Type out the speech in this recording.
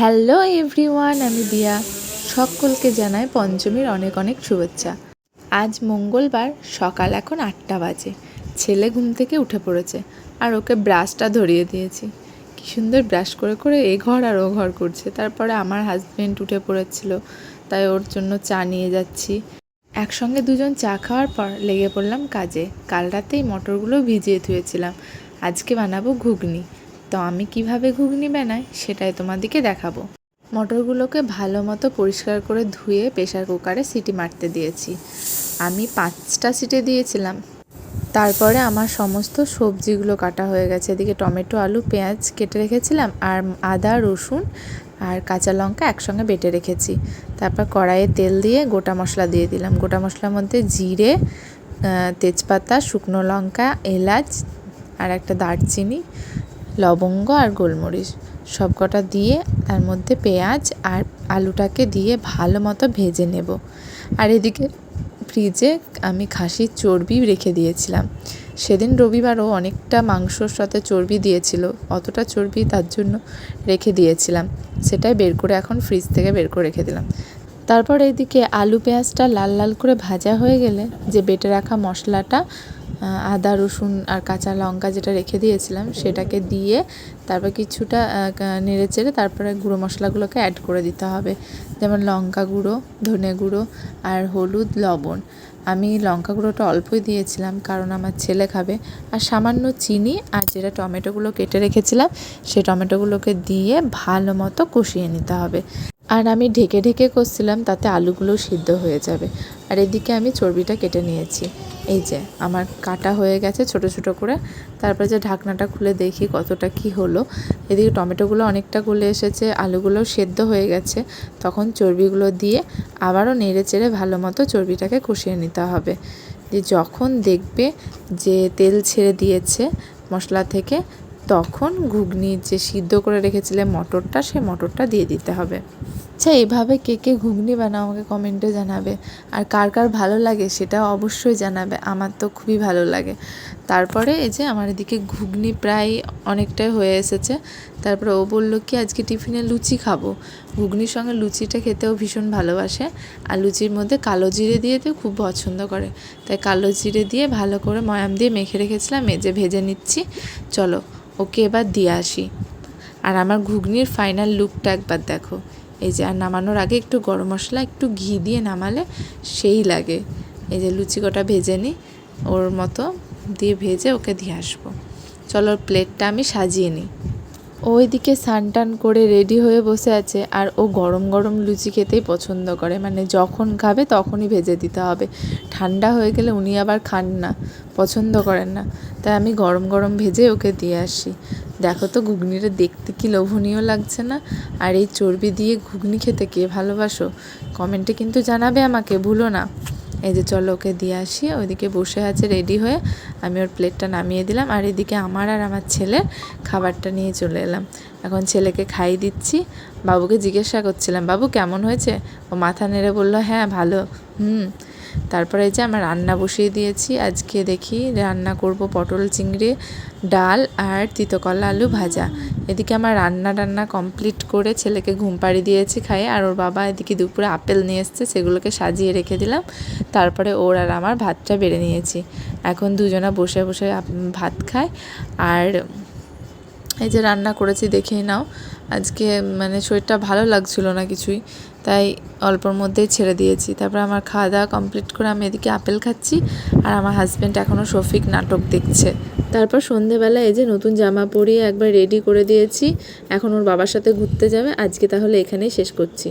Hello everyone, আমি দিয়া। সকলকে জানাই পঞ্চমীর অনেক অনেক শুভেচ্ছা। আজ মঙ্গলবার, সকাল এখন আটটা বাজে। ছেলে ঘুম থেকে উঠে পড়েছে আর ওকে ব্রাশটা ধরিয়ে দিয়েছি। কি সুন্দর ব্রাশ করে করে এ ঘর আর ও ঘর করছে। তারপরে আমার হাজবেন্ড উঠে পড়েছিল, তাই ওর জন্য চা নিয়ে যাচ্ছি। একসঙ্গে দুজন চা খাওয়ার পর লেগে পড়লাম কাজে। কাল রাতেই মটরগুলো ভিজিয়ে ধুয়েছিলাম। আজকে বানাবো ঘুগনি। তো আমি কীভাবে ঘুগনি বানাই সেটাই তোমাদেরকে দেখাবো। মটরগুলোকে ভালো মতো পরিষ্কার করে ধুয়ে প্রেশার কুকারে সিটি মারতে দিয়েছি। আমি পাঁচটা সিটে দিয়েছিলাম। তারপরে আমার সমস্ত সবজিগুলো কাটা হয়ে গেছে। এদিকে টমেটো, আলু, পেঁয়াজ কেটে রেখেছিলাম আর আদা, রসুন আর কাঁচা লঙ্কা একসঙ্গে বেটে রেখেছি। তারপর কড়াইয়ে তেল দিয়ে গোটা মশলা দিয়ে দিলাম। গোটা মশলার মধ্যে জিরে তেজপাতা, শুকনো লঙ্কা, এলাচ আর একটা দারচিনি লবঙ্গ আর গোলমরিচ সব কটা দিয়ে তার মধ্যে পেঁয়াজ আর আলুটাকে দিয়ে ভালো মতো ভেজে নেব। আর এদিকে ফ্রিজে আমি খাসির চর্বি রেখে দিয়েছিলাম। সেদিন রবিবারও অনেকটা মাংসর সাথে চর্বি দিয়েছিল, অতটা চর্বি তার জন্য রেখে দিয়েছিলাম। সেটাই বের করে এখন ফ্রিজ থেকে বের করে রেখে দিলাম। তারপর এইদিকে আলু পেঁয়াজটা লাল লাল করে ভাজা হয়ে গেলে যে বেটে রাখা মশলাটা আদা, রসুন আর কাঁচা লঙ্কা যেটা রেখে দিয়েছিলাম সেটাকে দিয়ে তারপর কিছুটা নেড়ে চেড়ে তারপরে গুঁড়ো মশলাগুলোকে অ্যাড করে দিতে হবে। যেমন লঙ্কা গুঁড়ো, ধনে গুঁড়ো আর হলুদ, লবণ। আমি লঙ্কা গুঁড়োটা অল্পই দিয়েছিলাম কারণ আমার ছেলে খাবে। আর সামান্য চিনি আর যেটা টমেটোগুলো কেটে রেখেছিলাম সেই টমেটোগুলোকে দিয়ে ভালো মতো কষিয়ে নিতে হবে। আর আমি ঢেকে ঢেকে করছিলাম, তাতে আলুগুলো সিদ্ধ হয়ে যাবে। আর এদিকে আমি চর্বিটা কেটে নিয়েছি। এই যে, আমার কাটা হয়ে গেছে ছোট ছোট করে। তারপরে যে ঢাকনাটা খুলে দেখি কতটা কি হলো। এদিকে টমেটোগুলো অনেকটা গলে এসেছে আলুগুলো সেদ্ধ হয়ে গেছে। তখন চর্বিগুলো দিয়ে আবারও নেড়ে চেড়ে ভালো মতো চর্বিটাকে কষিয়ে নিতে হবে। যে যখন দেখবে যে তেল ছেড়ে দিয়েছে মশলা থেকে, তখন ঘুগনি যে সিদ্ধ করে রেখেছিলে মটরটা সেই মটরটা দিয়ে দিতে হবে। আচ্ছা এভাবে কে কে ঘুগনি বানাও আমাকে কমেন্টে জানাবে। আর কার কার ভালো লাগে সেটা অবশ্যই জানাবে, আমার তো খুবই ভালো লাগে। তারপরে এই যে আমার এদিকে ঘুগনি প্রায় অনেকটাই হয়ে এসেছে। তারপরে ও বলল কি, আজকে টিফিনে লুচি খাব। ঘুগনির সঙ্গে লুচিটা খেতেও ভীষণ ভালোবাসে। আর লুচির মধ্যে কালো জিরে দিয়ে তো খুব পছন্দ করে। তাই কালো জিরে দিয়ে ভালো করে ময়াম দিয়ে মেখে রেখেছিলাম মেজে ভেজে নিচ্ছি। চলো, ওকে এবার দিয়ে আসি। আর আমার ঘুগনির ফাইনাল লুকটা একবার দেখো। এই যে আর নামানোর আগে একটু গরম মশলা, একটু ঘি দিয়ে নামালে সেই লাগে। এই যে লুচি কটা ভেজে নিই, ওর মতো দিয়ে ভেজে ওকে দিয়ে আসব। চলো প্লেটটা আমি সাজিয়ে নিই। ওইদিকে স্নান টান করে রেডি হয়ে বসে আছে, আর ও গরম গরম লুচি খেতেই পছন্দ করে। মানে যখন খাবে তখনই ভেজে দিতে হবে। ঠান্ডা হয়ে গেলে উনি আবার খান না, পছন্দ করেন না। তাই আমি গরম গরম ভেজে ওকে দিয়ে আসি। দেখো তো ঘুগনিটা দেখতে কি লোভনীয় লাগছে না? আর এই চর্বি দিয়ে ঘুগনি খেতে কে ভালোবাসো? কমেন্টে কিন্তু জানাবে আমাকে, ভুলো না। এই যে চলো ওকে দিয়ে আসি, ওইদিকে বসে আছে রেডি হয়ে। আমি ওর প্লেটটা নামিয়ে দিলাম, আর এদিকে আমার আর আমার ছেলে খাবারটা নিয়ে চলে এলাম। এখন ছেলেকে খাইয়ে দিচ্ছি। বাবুকে জিজ্ঞাসা করছিলাম, বাবু কেমন হয়েছে? ও মাথা নেড়ে বলল হ্যাঁ ভালো। হুম। তারপরে যে আমার রান্না বসিয়ে দিয়েছি, আজকে দেখি রান্না করব পটল চিংড়ি, ডাল আর তিতকলা আলু ভাজা। এদিকে আমার রান্না টান্না কমপ্লিট করে ছেলেকে ঘুম পাড়ি দিয়েছি খাইয়ে, আর ওর বাবা এদিকে দুপুরে আপেল নিয়ে এসছে, সেগুলোকে সাজিয়ে রেখে দিলাম। তারপরে ওর আর আমার ভাতটা বেড়ে নিয়েছি। এখন দুজনা বসে বসে ভাত খায়, আর এই যে রান্না করেছি দেখেই নাও। আজকে মানে শরীরটা ভালো লাগছিল না কিছুই, তাই অল্পর মধ্যেই ছেড়ে দিয়েছি। তারপর আমার খাওয়া দাওয়া কমপ্লিট করে আমি এদিকে আপেল খাচ্ছি, আর আমার হাজব্যান্ড এখনও শফিক নাটক দেখছে। তারপর সন্ধেবেলা এই যে নতুন জামা পরিয়ে একবার রেডি করে দিয়েছি, এখন ওর বাবার সাথে ঘুরতে যাবে। আজকে তাহলে এখানেই শেষ করছি।